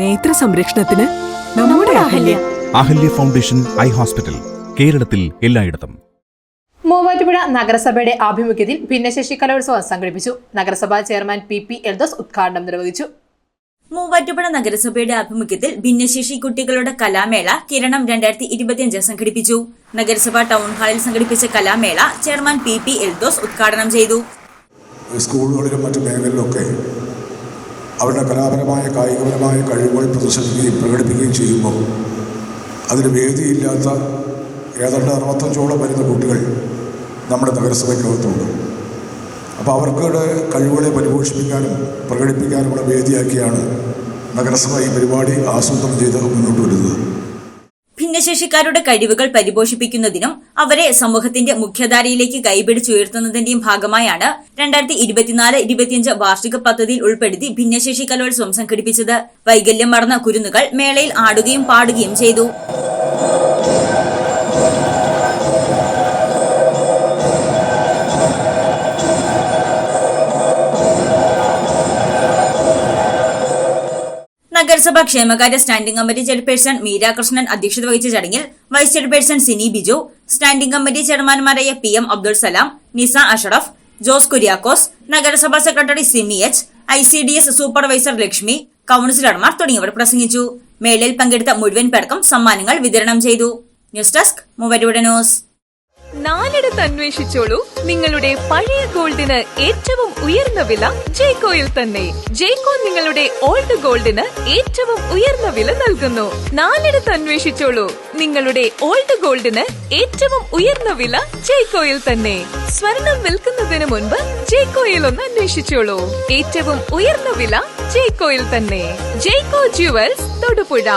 നേത്ര സംരക്ഷണത്തിന് നമ്മുടെ Ahalya. Ahalya. Foundation eye hospital കേരളത്തിൽ എല്ലായിടത്തും. മൂവാറ്റുപുഴ നഗരസഭയുടെ ആഭിമുഖ്യത്തിൽ ഭിന്നശേഷി കലോത്സവം സംഘടിപ്പിച്ചു. നഗരസഭാ ചെയർമാൻ പി പി എൽദോസ് ഉദ്ഘാടനം നിർവഹിച്ചു. മൂവാറ്റുപുഴ നഗരസഭയുടെ ആഭിമുഖ്യത്തിൽ ഭിന്നശേഷി കുട്ടികളുടെ കലാമേള കിരണം രണ്ടായിരത്തി ഇരുപത്തിയഞ്ച് സംഘടിപ്പിച്ചു. നഗരസഭ ടൗൺ ഹാളിൽ സംഘടിപ്പിച്ച കലാമേള ചെയർമാൻ പി പി എൽദോസ് ഉദ്ഘാടനം ചെയ്തു. സ്കൂളുകളിലും മറ്റു മേഖലയിലൊക്കെ അവരുടെ കലാപരമായ കായികപരമായ കഴിവുകൾ പ്രദർശിപ്പിക്കുകയും പ്രകടിപ്പിക്കുകയും ചെയ്യുമ്പോൾ അതിന് വേദിയില്ലാത്ത ഏതാണ്ട് അറുപത്തഞ്ചോളം വരുന്ന കുട്ടികൾ നമ്മുടെ നഗരസഭയ്ക്കകത്തുണ്ട്. അപ്പോൾ അവർക്കുടെ കഴിവുകളെ പരിപോഷിപ്പിക്കാനും പ്രകടിപ്പിക്കാനുമുള്ള വേദിയാക്കിയാണ് നഗരസഭ ഈ പരിപാടി ആസൂത്രണം ചെയ്ത് മുന്നോട്ട് വരുന്നത്. ഭിന്നശേഷിക്കാരുടെ കഴിവുകൾ പരിപോഷിപ്പിക്കുന്നതിനും അവരെ സമൂഹത്തിന്റെ മുഖ്യധാരയിലേക്ക് കൈപിടിച്ചുയർത്തുന്നതിന്റെയും ഭാഗമായാണ് രണ്ടായിരത്തി ഇരുപത്തിനാല് ഇരുപത്തിയഞ്ച് വാർഷിക പദ്ധതിയിൽ ഉൾപ്പെടുത്തി ഭിന്നശേഷി കലോത്സവം സംഘടിപ്പിച്ചത്. വൈകല്യം മറന്ന കുരുന്നുകൾ മേളയിൽ ആടുകയും പാടുകയും ചെയ്തു. നഗരസഭ ക്ഷേമകാര്യ സ്റ്റാൻഡിംഗ് കമ്മിറ്റി ചെയർപേഴ്സൺ മീരാകൃഷ്ണൻ അധ്യക്ഷത വഹിച്ച ചടങ്ങിൽ vice chairperson Sini Biju standing committee ചെയർമാൻമാരായ P M Abdul Salam Nisa Ashraf Jose Kuriakose നഗരസഭാ secretary Simi H I C D S supervisor Lakshmi കൌൺസിലർമാർ തുടങ്ങിയവർ പ്രസംഗിച്ചു. മേളയിൽ പങ്കെടുത്ത മുഴുവൻ പേർക്കും സമ്മാനങ്ങൾ വിതരണം ചെയ്തു. ന്യൂസ് ഡെസ്ക് മൂവരുടെ ന്യൂസ്. നാലിടത്ത് അന്വേഷിച്ചോളൂ. നിങ്ങളുടെ പഴയ ഗോൾഡിന് ഏറ്റവും ഉയർന്ന വില ജയ്കോയിൽ തന്നെ. ജയ്കോ നിങ്ങളുടെ ഓൾഡ് ഗോൾഡിന് ഏറ്റവും ഉയർന്ന വില നൽകുന്നു. നാലിടത്ത് അന്വേഷിച്ചോളൂ. നിങ്ങളുടെ ഓൾഡ് ഗോൾഡിന് ഏറ്റവും ഉയർന്ന വില ജയ്കോയിൽ തന്നെ. സ്വർണം വിൽക്കുന്നതിന് മുൻപ് ജയ്കോയിൽ ഒന്ന് അന്വേഷിച്ചോളൂ. ഏറ്റവും ഉയർന്ന വില ജയ്കോയിൽ തന്നെ. ജയ്കോ ജ്യുവൽസ് തൊടുപുഴ.